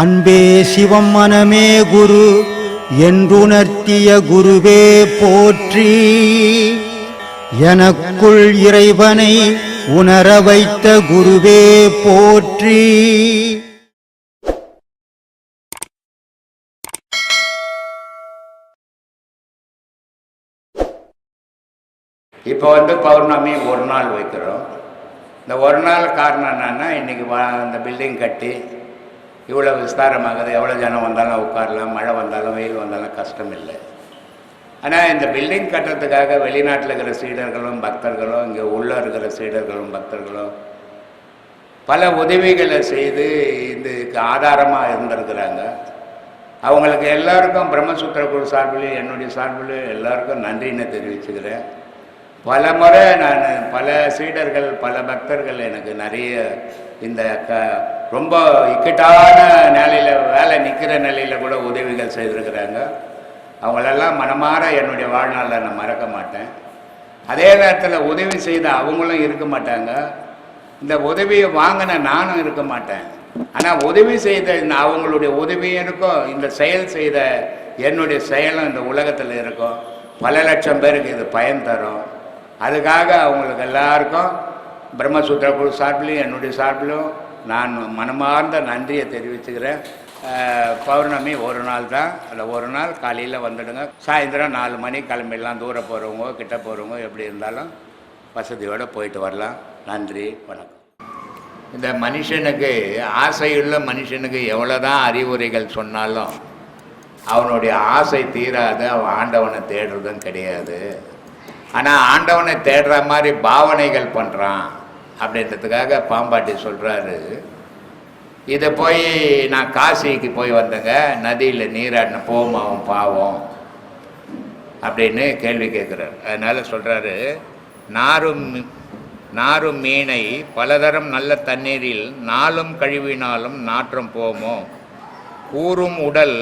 அன்பே சிவம் மனமே குரு என்றுணர்த்திய குருவே போற்றி. எனக்குள் இறைவனை உணர வைத்த குருவே போற்றி. இப்போ வந்து பௌர்ணமி ஒரு நாள் வைக்கிறோம். இந்த ஒரு நாள் காரணம் என்னன்னா இன்றைக்கி வா அந்த பில்டிங் கட்டி இவ்வளோ விஸ்தாரமாகுது எவ்வளோ ஜனம் வந்தாலும் உட்காரலாம் மழை வந்தாலும் வெயில் வந்தாலும் கஷ்டம் இல்லை. ஆனால் இந்த பில்டிங் கட்டுறதுக்காக வெளிநாட்டில் இருக்கிற சீடர்களும் பக்தர்களும் இங்கே உள்ளே இருக்கிற சீடர்களும் பக்தர்களும் பல உதவிகளை செய்து இதுக்கு ஆதாரமாக இருந்திருக்கிறாங்க. அவங்களுக்கு எல்லாருக்கும் பிரம்மசூத்திர குழு சார்பிலையும் என்னுடைய சார்பிலையும் எல்லாருக்கும் நன்றின்னு தெரிவிச்சுக்கிறேன். பல முறை நான் பல சீடர்கள் பல பக்தர்கள் எனக்கு நிறைய இந்த க ரொம்ப இக்கட்டான நிலையில் வேலை நிற்கிற நிலையில் கூட உதவிகள் செய்திருக்கிறாங்க. அவங்களெல்லாம் மனமாற என்னுடைய வாழ்நாளில் நான் மறக்க மாட்டேன். அதே நேரத்தில் உதவி செய்த அவங்களும் இருக்க மாட்டாங்க. இந்த உதவியை வாங்கின நானும் இருக்க மாட்டேன். ஆனால் உதவி செய்த இந்த அவங்களுடைய உதவியும் இருக்கும் இந்த செயல் செய்த என்னுடைய செயலும் இந்த உலகத்தில் இருக்கும். பல லட்சம் பேருக்கு இது பயன் தரும். அதுக்காக அவங்களுக்கு எல்லாருக்கும் பிரம்மசூத்திர குழு சார்பிலும் என்னுடைய சார்பிலும் நான் மனமார்ந்த நன்றியை தெரிவிச்சுக்கிறேன். பௌர்ணமி ஒரு நாள் தான். அந்த ஒரு நாள் காலையில் வந்துடுங்க. சாயந்தரம் நாலு மணி கிளம்பிடலாம். தூரம் போகிறவங்க கிட்ட போகிறவங்க எப்படி இருந்தாலும் வசதியோடு போயிட்டு வரலாம். நன்றி வணக்கம். இந்த மனுஷனுக்கு ஆசையுள்ள மனுஷனுக்கு எவ்வளோ தான் அறிவுரைகள் சொன்னாலும் அவனுடைய ஆசை தீராது. அவன் ஆண்டவனை தேடுறதும் கிடையாது. ஆனால் ஆண்டவனை தேடுற மாதிரி பாவனைகள் பண்ணுறான் அப்படின்றதுக்காக பாம்பாட்டி சொல்கிறாரு இதை போய் நான் காசிக்கு போய் வந்தேங்க. நதியில் நீராடின போகும் அவன் பாவம் அப்படின்னு கேள்வி கேட்குறாரு அதனால் சொல்கிறாரு நாரும் நாரும் மீனை பலதரம் நல்ல தண்ணீரில் நாளும் கழுவினாலும் நாற்றம் போமோ? கூறும் உடல்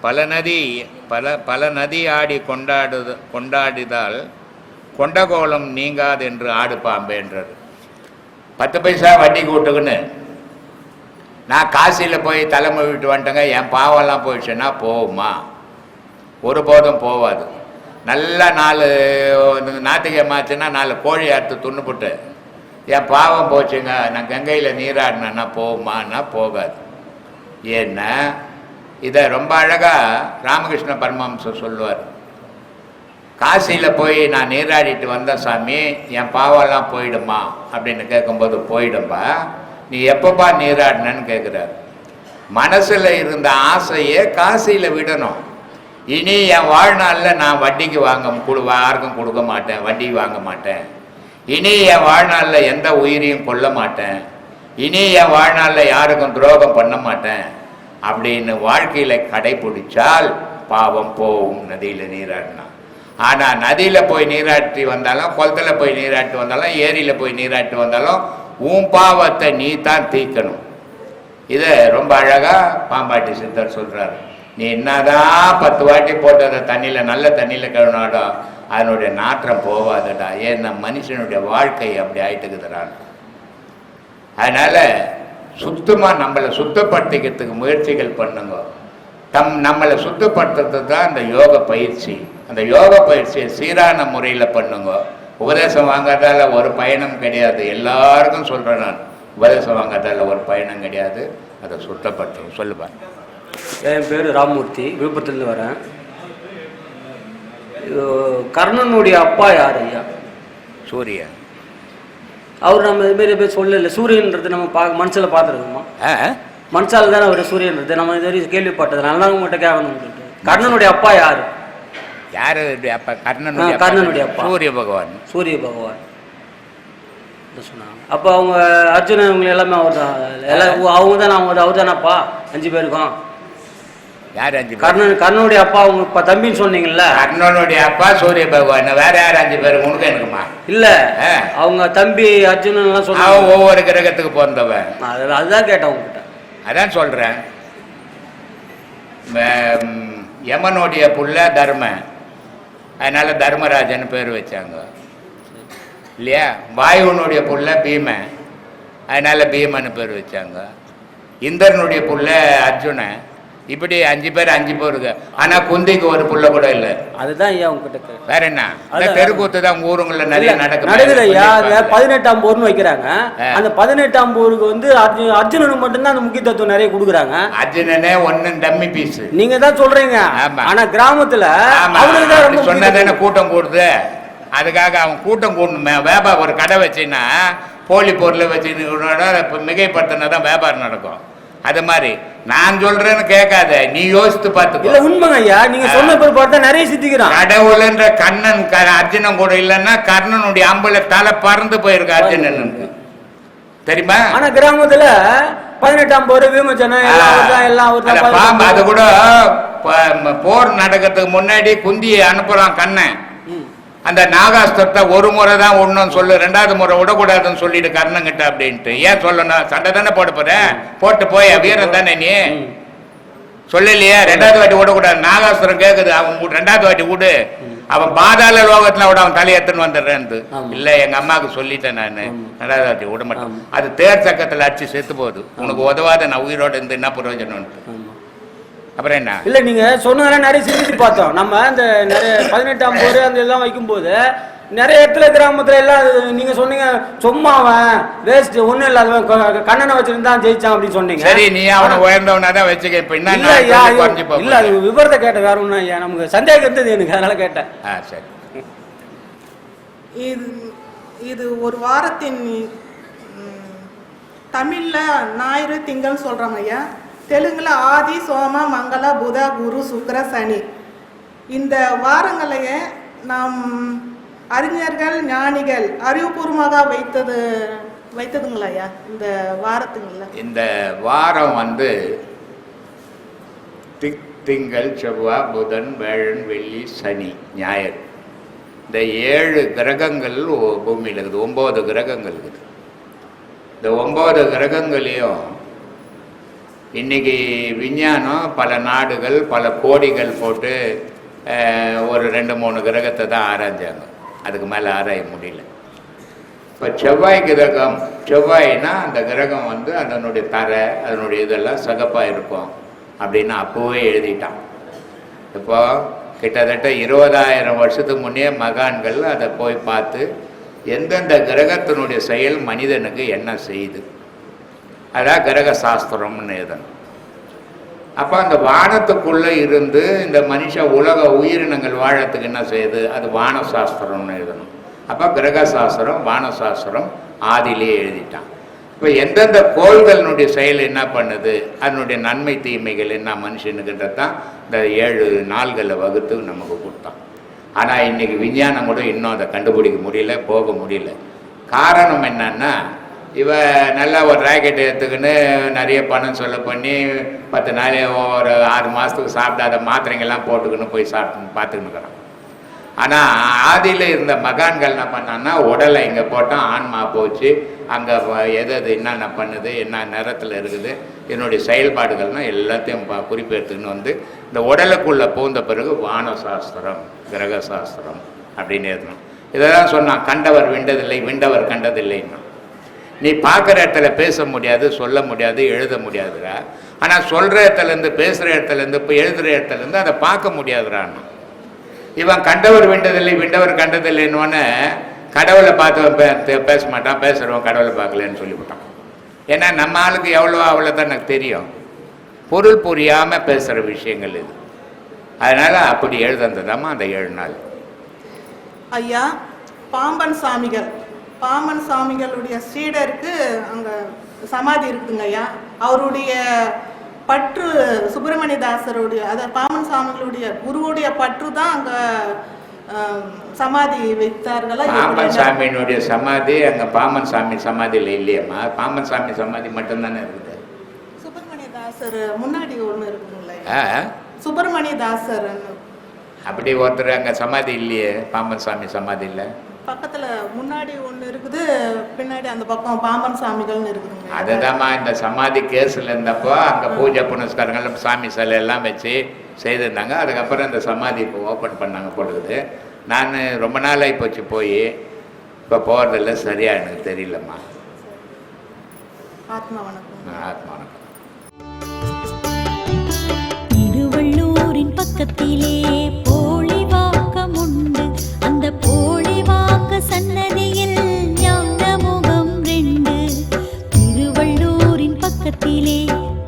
பல நதி பல பல நதி ஆடி கொண்டாடு கொண்டாடிதால் கொண்டகோலம் நீங்காதென்று ஆடு பாம்பேன்றார் பத்து பைசா வட்டி கூட்டுக்குன்னு. நான் காசியில் போய் தலைமை விட்டு வந்துட்டேங்க என் பாவம்லாம் போயிடுச்சுன்னா போகுமா? ஒருபோதும் போகாது நல்லா நாலு ஞாத்திகை நாலு கோழி அறுத்து துண்ணுபுட்டு என் பாவம் போச்சுங்க நான் கங்கையில் நீராடினேன்னா போகுமான்னா போகாது. ஏன்னா இதை ரொம்ப அழகாக ராமகிருஷ்ண பரமஹம்சர் சொல்லுவார். காசியில் போய் நான் நீராடிட்டு வந்தேன் சாமி என் பாவம்லாம் போயிடுமா? அப்படின்னு கேட்கும்போது போயிடும்பா. நீ எப்பப்பா நீராடினன்னு கேட்குறாரு மனசில் இருந்த ஆசையை காசியில் விடணும். இனி என் வாழ்நாளில் நான் வட்டிக்கு வாங்க கொடு யாருக்கும் கொடுக்க மாட்டேன் வட்டி வாங்க மாட்டேன். இனி என் வாழ்நாளில் எந்த உயிரையும் கொல்ல மாட்டேன். இனி என் வாழ்நாளில் யாருக்கும் துரோகம் பண்ண மாட்டேன். அப்படின்னு வாழ்க்கையில் கடைபிடிச்சால் பாவம் போகும் நதியில் நீராடினா. ஆனால் நதியில் போய் நீராட்டி வந்தாலும் குளத்தில் போய் நீராட்டி வந்தாலும் ஏரியில் போய் நீராட்டி வந்தாலும் உன் பாவத்தை நீ தான் தீர்க்கணும். இதை ரொம்ப அழகாக பாம்பாட்டி சித்தர் சொல்கிறார் நீ என்னதான் பத்து வாட்டி போட்டு அதை தண்ணியில் நல்ல தண்ணியில் கழுவினாடோ அதனுடைய நாற்றம் போகாதுடா ஏன்னா மனுஷனுடைய வாழ்க்கை அப்படி ஆயிட்டுக்குதுறான். அதனால் சுத்தமாக நம்மளை சுத்தப்படுத்திக்கிறதுக்கு முயற்சிகள் பண்ணுங்க. தம் நம்மளை சுத்தப்படுத்துறது தான் அந்த யோக பயிற்சி. அந்த யோக பயிற்சியை சீரான முறையில் பண்ணுங்க. உபதேசம் வாங்காதால ஒரு பயணம் கிடையாது. எல்லாருக்கும் சொல்கிறேன் நான். உபதேசம் வாங்காதால ஒரு பயணம் கிடையாது. அதை சுத்தப்படுத்தும் சொல்லுப்பா என் பேர் ராமமூர்த்தி. விழுப்புரத்துலேருந்து வரேன். கர்ணனுடைய அப்பா யார் ஐயா? சூரியன் அவர் நம்ம இதுமாரி பேர் சொல்லல. சூரியன்றது நம்ம பா மனசில் பார்த்துருக்கோமா? மனசால தானே அவர் சூரியன்றது? நம்ம இது வரைக்கும் கேள்விப்பட்டது. நல்லா உங்கள்கிட்ட சொல்லிட்டு கர்ணனுடைய அப்பா யார்? யாரு அப்ப கர்ணனுடைய கர்ணனுடைய அப்பா. சூரிய பகவான். சூரிய பகவான். சொன்னாங்க. அப்போ அவங்க அர்ஜுனன் இவங்க எல்லாமே அவர் தான் எல்லாம் அவங்க தானே அவங்க அவர் தானேப்பா அஞ்சு பேருக்கும் யார் அஞ்சு கர்ணன் கர்ணனுடைய அப்பா அவங்க இப்போ தம்பின்னு சொன்னீங்கல்ல? கர்ணனுடைய அப்பா சூரிய பகவான். வேற யார் அஞ்சு பேர்? உனக்கு எனக்குமா? இல்ல. அவங்க தம்பி அர்ஜுனன் எல்லாம் அவன் சொன்னாங்க ஒவ்வொரு கிரகத்துக்கு பிறந்தவன். அது அதுதான் கேட்டேன் உங்ககிட்ட. அதான் சொல்றேன். ம், யமனுடைய புள்ள தர்மன். அதனால தர்மராஜன் பேர் வச்சாங்க. இல்லையா? வாயுவனுடைய புள்ள பீமன் அதனால பீமன்னு பேர் வச்சாங்க. இந்திரனுடைய புள்ள அர்ஜுனன் இப்படி அஞ்சு பேர் அஞ்சு பேருக்கு. ஆனா குந்திக்கு ஒரு புள்ள கூட இல்லை. அதுதான் ஐயா உங்ககிட்ட. வேற என்ன? அதான். தெருக்கூத்து தான் ஊருங்களில் நிறைய நடக்கும். நடக்குது ஐயா அதுல பதினெட்டாம் போர்னு வைக்கிறாங்க. அந்த பதினெட்டாம் போருக்கு வந்து அர்ஜுன் அர்ஜுனனுக்கு மட்டும்தான் அந்த முக்கியத்துவம் நிறைய கொடுக்குறாங்க. அர்ஜுனனே ஒன்னு டம்மி பீஸ். நீங்க தான் சொல்றீங்க. ஆனா கிராமத்துல சொன்னதானே. கூட்டம் கூடுது? அதுக்காக அவன் கூட்டம் கூடணுமே. வியாபாரம் ஒரு கடை வச்சின்னா போலி பொருளை வச்சு மிகைப்படுத்தினா தான் வியாபாரம் நடக்கும். அது மாதிரி. நான் சொல்றேன்னு கேட்காத நீ யோசித்து இல்ல பார்த்துக்கோ உண்மைங்க ஐயா. நீங்க சொன்ன பிற்பாடு தான் நிறைய சித்திக்கிறான். கடவுள்ன்ற கண்ணன் அர்ஜுனன் கூட இல்லைன்னா கர்ணனுடைய அம்புல தலை பறந்து போயிருக்கு அர்ஜுனனுக்கு தெரியுமா? ஆனா கிராமத்துல பதினெட்டாம் போர் விமோச்சனம் எல்லாம் அது கூட போர் நடக்கிறதுக்கு முன்னாடி குந்தியை அனுப்புறான் கண்ணன். அந்த நாகாஸ்திரத்தை ஒரு முறை தான் ஒண்ணும் சொல்லு ரெண்டாவது முறை விடக்கூடாதுன்னு சொல்லிட்டு கர்ணங்கிட்ட அப்படின்ட்டு. ஏன் சொல்லணும்? சண்டை தானே போட போற? போட்டு போய் வீரன் தானே நீ. சொல்லலையே ரெண்டாவது வாட்டி விடக்கூடாது. நாகாஸ்திரம் கேக்குது அவன் ரெண்டாவது வாட்டி விடு. அவன் பாதாள லோகத்துல விட அவன் தலையத்துன்னு வந்துடுறேன்னு ஆமா. இல்ல எங்க அம்மாவுக்கு சொல்லிட்டேன் நான். ரெண்டாவது வாட்டி விட மாட்டேன். அது தேர் சக்கத்துல அடிச்சு செத்து போகுது. உனக்கு உதவாத நான் உயிரோட இருந்து என்ன பிரயோஜனம்னு. அப்புறம் என்ன? இல்ல நீங்க சொன்னதெல்லாம் நிறைய சிந்திச்சு பார்த்தோம். நம்ம அந்த நிறைய பதினெட்டாம் போர் அந்த எல்லாம் வைக்கும்போது நிறைய இடத்துல கிராமத்துல எல்லாம் அது நீங்க சொன்னீங்க சும்மா அவன் வேஸ்ட் ஒண்ணும் இல்லாதவன் கண்ணனை வச்சிருந்தான் ஜெயிச்சான் அப்படின்னு சொன்னீங்க. சரி நீ அவனை உயர்ந்தவனா தான் வச்சுக்க. இப்ப என்ன இல்ல அது விவரத்தை கேட்டேன் வேற ஒண்ணும் ஐயா. நமக்கு சந்தேகம் இருந்தது எனக்கு அதனால கேட்டேன். ஆ சரி. இது இது ஒரு வாரத்தின் தமிழ்ல ஞாயிறு திங்கள்னு சொல்றாங்க ஐயா. தெலுங்கில் ஆதி சோம மங்கள புத குரு சுக்கிர சனி. இந்த வாரங்களையே நாம் அறிஞர்கள் ஞானிகள் அறிவுபூர்வமாக வைத்தது வைத்ததுங்களா இந்த வாரத்துங்களா இந்த வாரம் வந்து திக் திங்கள் செவ்வாய் புதன் வேழன் வெள்ளி சனி ஞாயிறு. இந்த ஏழு கிரகங்கள் பூமியில் இருக்குது. ஒம்பது கிரகங்கள் இருக்குது. இந்த ஒம்பது கிரகங்களையும் இன்னைக்கு விஞ்ஞானம் பல நாடுகள் பல கோடிகள் போட்டு ஒரு ரெண்டு மூணு கிரகத்தை தான் ஆராய்ஞ்சாங்க. அதுக்கு மேலே ஆராய முடியல. இப்போ செவ்வாய் கிரகம் செவ்வாய்னா அந்த கிரகம் வந்து அதனுடைய தரை அதனுடைய இதெல்லாம் சகப்பாக இருக்கும் அப்படின்னு அப்போவே எழுதிட்டான். இப்போ கிட்டத்தட்ட இருபதாயிரம் வருஷத்துக்கு முன்னே மகான்கள் அதை போய் பார்த்து எந்தெந்த கிரகத்தினுடைய செயல் மனிதனுக்கு என்ன செய்யுது? அதான் கிரக சாஸ்திரம்னு எழுதணும். அப்போ அந்த வானத்துக்குள்ளே இருந்து இந்த மனுஷ உலக உயிரினங்கள் வாழறதுக்கு என்ன செய்யுது? அது வான சாஸ்திரம்னு எழுதணும். அப்போ கிரக சாஸ்திரம் வான சாஸ்திரம் ஆதியிலேயே எழுதிட்டான். இப்போ எந்தெந்த கோள்களினுடைய செயல் என்ன பண்ணுது? அதனுடைய நன்மை தீமைகள் என்ன? மனுஷனுக்கிட்ட தான் இந்த ஏழு நாள்களை வகுத்து நமக்கு கொடுத்தான். ஆனால் இன்றைக்கி விஞ்ஞானம் கூட இன்னும் அதை கண்டுபிடிக்க முடியல போக முடியல. காரணம் என்னன்னா இவ நல்லா ஒரு ராக்கெட் எடுத்துக்கின்னு நிறைய பணம் சொல்ல பண்ணி பத்து நாள் ஒரு ஆறு மாதத்துக்கு சாப்பிடாத மாத்திரைங்கள்லாம் போட்டுக்கின்னு போய் சாப்பிட்டு பார்த்துக்கின்னு இருக்கிறான். ஆனால் ஆதியில் இருந்த மகான்கள் என்ன பண்ணான்னா உடலை இங்கே போட்டால் ஆன்மா போச்சு. அங்கே எது எது என்னென்ன பண்ணுது என்ன நிறத்தில் இருக்குது என்னுடைய செயல்பாடுகள்னால் எல்லாத்தையும் ப- குறிப்பெடுத்துக்கின்னு வந்து இந்த உடலுக்குள்ளே பூந்த பிறகு வான சாஸ்திரம் கிரக சாஸ்திரம் அப்படின்னு எழுதணும். இதெல்லாம் சொன்னான் கண்டவர் விண்டதில்லை விண்டவர் கண்டதில்லைன்னா. நீ பார்க்குற இடத்துல பேச முடியாது சொல்ல முடியாது எழுத முடியாதுடா. ஆனால் சொல்கிற இடத்துலேருந்து பேசுகிற இடத்துலேருந்து இப்போ எழுதுகிற இடத்துலேருந்து அதை பார்க்க முடியாதுடான்னா. இவன் கண்டவர் விண்டதில்லை விண்டவர் கண்டதில்லைன்னு கடவுளை பார்த்து பேச மாட்டான் பேசுகிறவன் கடவுளை பார்க்கலன்னு சொல்லிவிட்டான். ஏன்னா நம்ம ஆளுக்கு எவ்வளோ அவ்வளோ தான் எனக்கு தெரியும். பொருள் புரியாமல் பேசுகிற விஷயங்கள் இது. அதனால் அப்படி எழுதந்ததாம்மா அந்த ஏழு நாள். ஐயா பாம்பன் சாமிகள். பாம்பன் சாமிகளுடைய சீடருக்கு அங்க சமாதி இருக்குங்க ஐயா. அவருடைய பற்று சுப்பிரமணிய தாசருடைய அதாவது பாம்பன் சாமிகளுடைய குருவுடைய பற்று தான் அங்க சமாதி வைத்தார்களா? எப்படி? சாமியினுடைய சமாதி அங்கே பாம்பன் சாமி சமாதியில் இல்லையம்மா. பாம்பன் சாமி சமாதி மட்டும்தானே இருக்குது? சுப்பிரமணிய தாசர் முன்னாடி ஒண்ணு இருக்குங்களே. ஆ சுப்பிரமணிய தாசர் அப்படி ஒருத்தர் அங்கே சமாதி இல்லையே பாம்பன் சாமி சமாதி இல்லை பக்கத்துல முன்னாடி ஒண்ணு இருக்குது பின்னாடி அந்த பக்கம் பாம்பன் சாமிகள்னு இருக்குதுங்க. அதுதாம்மா இந்த சமாதி கேஸில் இருந்தப்போ அங்கே பூஜை புனஸ்காரங்கள் சாமி சிலை எல்லாம் வச்சு செய்திருந்தாங்க. அதுக்கப்புறம் இந்த சமாதி இப்போ ஓப்பன் பண்ணாங்க போடுது நான் ரொம்ப நாளாகி போச்சு போய். இப்போ போகிறதில்ல சரியாக எனக்கு தெரியலம்மா. ஆத்மா வணக்கம். ஆத்மா வணக்கம். திருவள்ளூரின் பக்கத்திலே 地里。